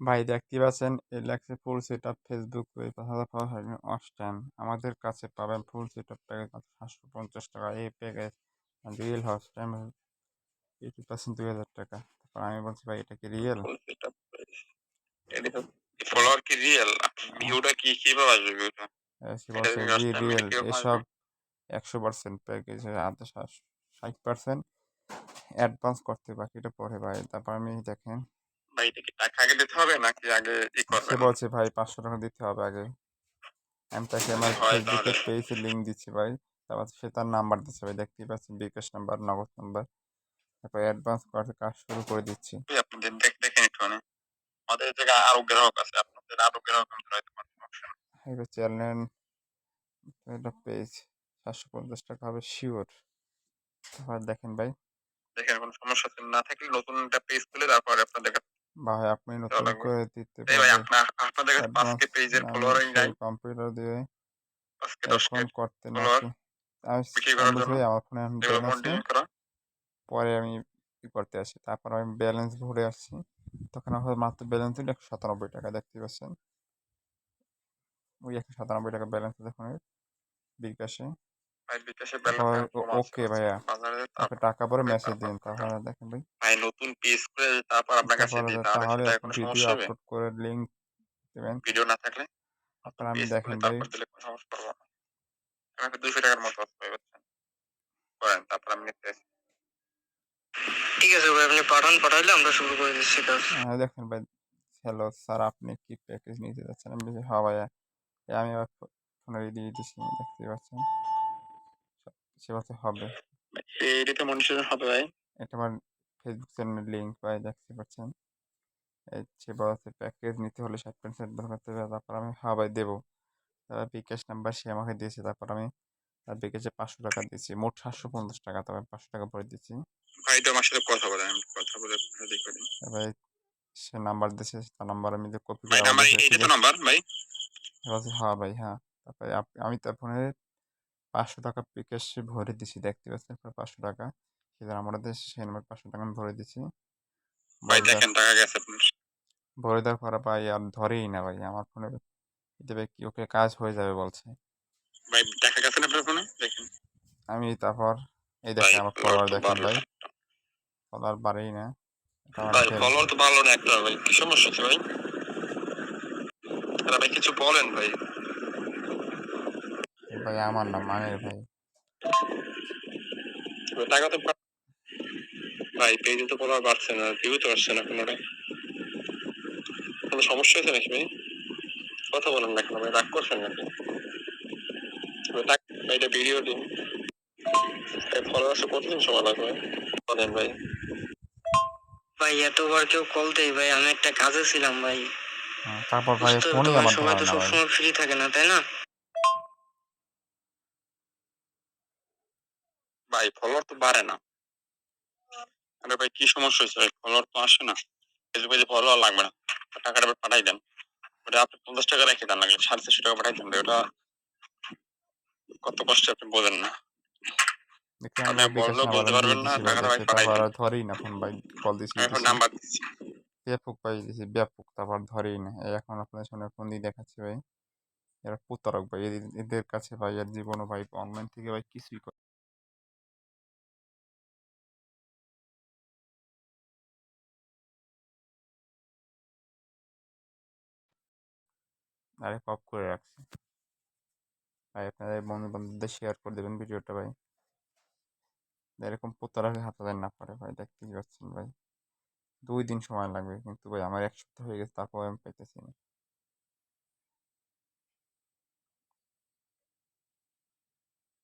ভাই দেখতে পাচ্ছেন এই লেখছে full set up Facebook page পাঁচ হাজার পাওয়া হয় অস্টান আমাদের কাছে পাবেন ফুল সেট আপ প্যাকেজ মাত্র সাতশো পঞ্চাশ টাকা। এই package real house time eighty percent দুই হাজার টাকা। তারপর আমি বলছি ভাই এটা কি রিয়েল ফলোয়ার কি রিয়েল ভিউটা কি কীভাবে আসবে সে বলছে এটা জি custom রিয়েল এসব একশো পার্সেন্ট প্যাকেজ আধা ষাট পার্সেন্ট অ্যাডভান্স করতে বাকিটা পরে ভাই। তারপর আমি দেখেন ভাই কি টাকা আগে দিতে হবে নাকি আগে ই সে করবে বলছে ভাই পাঁচশো টাকা দিতে হবে আগে। আমি তাকে আমার হয় ফেসবুকের তাহলে। পেজে লিঙ্ক দিচ্ছি ভাই। তারপর সে তার নাম্বার দিচ্ছে ভাই। দেখতেই পাচ্ছেন বিকাশ নাম্বার নগদ নাম্বার তারপর অ্যাডভান্স করতে কাজ শুরু করে দিচ্ছি। এই আপনাদের দেখ দেখেন একটু মানে আমাদের জায়গায় আরও গ্রাহক আছে আপনাদের আরও গ্রাহক আমাদের হয়তো কোনো সমস্যা নেই। চ্যানেল এটা পেজ সাতশো পঞ্চাশ টাকা হবে শিওর তারপর দেখেন ভাই। দেখেন কোনো সমস্যা আছে না। থাকলে নতুন একটা পেজ খুলে তারপরে আপনাদের কাছে ভাই আপনি নতুন করে দিতে আপনাদের কাছে পাঁচকে পেজের ফলোয়ারই নাই? কম্পিউটার দিয়ে পাঁচকে এখন দশকে করতে নাকি আমি বিক্রি করার জন্য? ভাই আমার ফোনে ব্যালেন্স পরে আমি ই করতে আসি। তারপর আমি ব্যালেন্স ভরে আসছি। তখন আমার মাত্র ব্যালেন্স ছিল একশো সাতানব্বই টাকা দেখতে পাচ্ছেন? ওই একশো সাতানব্বই টাকা ব্যালেন্স দেখুন বিকাশে। ও- ওকে ভাইয়া। টাকা পরে মেসেজ দিন তাহলে দেখেন ভাই। ভাই নতুন পেজ করে তারপর আপনার কাছে তারপরে দিই তাহলে তাহলে কোনো ভিডিও সমস্যা হবে? আপলোড করে লিঙ্ক দেবেন। ভিডিও না থাকলে তারপর আমি দেখেন ভাই। তারপর দিলে কোনো সমস্যা করব না। আমাকে দুশো টাকার মতো আসবে বুঝছেন? করেন তারপর আমি নিতে ঠিক আছে ভাই আপনি পাঠান পাঠাইলে আমরা শুরু করে দিচ্ছি কাজ। হ্যাঁ দেখেন ভাই হ্যালো স্যার আপনি কি প্যাকেজ নিতে যাচ্ছেন? আমি বলছি হ্যাঁ ভাইয়া। আমি আবার ফোনে দিয়ে দিচ্ছি দেখতে পাচ্ছেন। সে বলছে হবে এডিটে মনিটর হবে ভাই। এটা আমার ফেসবুক চ্যানেলের লিঙ্ক ভাই দেখতে পাচ্ছেন? এই সে বলছে প্যাকেজ নিতে হলে ষাট পার্সেন্ট করতে হবে তারপর আমি হ্যাঁ ভাই দেবো। তারপর বিকাশ নাম্বার সে আমাকে দিয়েছে তারপর আমি তার বিকাশে পাঁচশো টাকা দিয়েছি মোট সাতশো পঞ্চাশ টাকা তবে পাঁচশো টাকা ভরে দিচ্ছি। ভাই তো আমার সাথে কথা বলেন আমি কথা বলে তারপরে সে নাম্বার দিয়েছে তার নাম্বার আমি কপি ভাই করে নাম্বার আমাকে এইটা তো নাম্বার ভাই। হ্যাঁ ভাই হ্যাঁ। তারপরে আমি তার ফোনে পাঁচশো টাকা বিকাশে ভরে দিছি দেখতে পাচ্ছেন তারপর পাঁচশো টাকা। সে নাম্বার দিয়েছে সেই নাম্বার পাঁচশো টাকা আমি ভরে দিছি। ভাই দেখেন টাকা গেছে আপনার। ভরে দেওয়ার পরে ভাই আর ধরেই না ভাই আমার ফোনে দেবে কি ওকে কাজ হয়ে যাবে বলছে। ভাই টাকা গেছে না আপনার ফোনে? দেখেন। আমি তারপর এই দেখেন আমার ফলোয়ার দেখেন ভাই। ফলোয়ার বাড়েই না। ভাই ফলোয়ার তো ভালো না একটা ভাই। কি সমস্যা হচ্ছে ভাই? ভাই কিছু বলেন ভাই। ভাই আমার না মানের ভাই। টাকা তো ভাই পেজে তো ফলোয়ার বাড়ছে না ভিউ তো আসছে না কোনোটা কোনো সমস্যা হয়েছে নাকি ভাই? কথা বলেন না কেন ভাই রাগ করছেন নাকি? ভাই, এটা ভিডিও দিন। কতদিন সময় লাগবে বলেন ভাই। ভাই এতবার কেউ কল দেয় ভাই আমি একটা কাজে ছিলাম ভাই। হ্যাঁ, তারপর ভাই ফোনই আমার সবাই তো সবসময় ফ্রি থাকে না তাই না? ভাই ফলোয়ার তো বাড়ে না। আরে ভাই কি সমস্যা হয়েছে ভাই? ফলোয়ার তো আসে না। ফেসবুকে যে ফলোয়ার লাগবে না। টাকাটা পাঠাই দেন। ওটা আপনি পঞ্চাশ টাকা রেখে দেন লাগলে সাড়ে চারশো টাকা পাঠাই দেন ওটা কত কষ্ট আপনি বোঝেন না। বলতে পারবেন টাকাটা ভাই পাঠাই তারপর দিন। আর ধরেই না ফোন ভাই কল দিয়েছি এখন নাম্বার দিচ্ছি ব্যাপক ব্যাপক তারপর ধরেই না। এখন আপনাদের সামনে ফোন দিয়ে দেখাচ্ছি ভাই। এরা প্রতারক ভাই এদের- এদের কাছে ভাই আর জীবনও ভাই অনলাইন থেকে ভাই কিছুই আরে পপ করে রাখছি। ভাই আপনাদের বন্ধু বান্ধবদের শেয়ার করে দেবেন ভিডিওটা ভাই। এরকম পোতারা হাতে দেন না পারে ভাই দেখতেই পাচ্ছেন ভাই। দুই দিন সময় লাগবে কিন্তু ভাই, আমার এক সপ্তাহ হয়ে গেছে, তারপর আমি পাইতেছি না।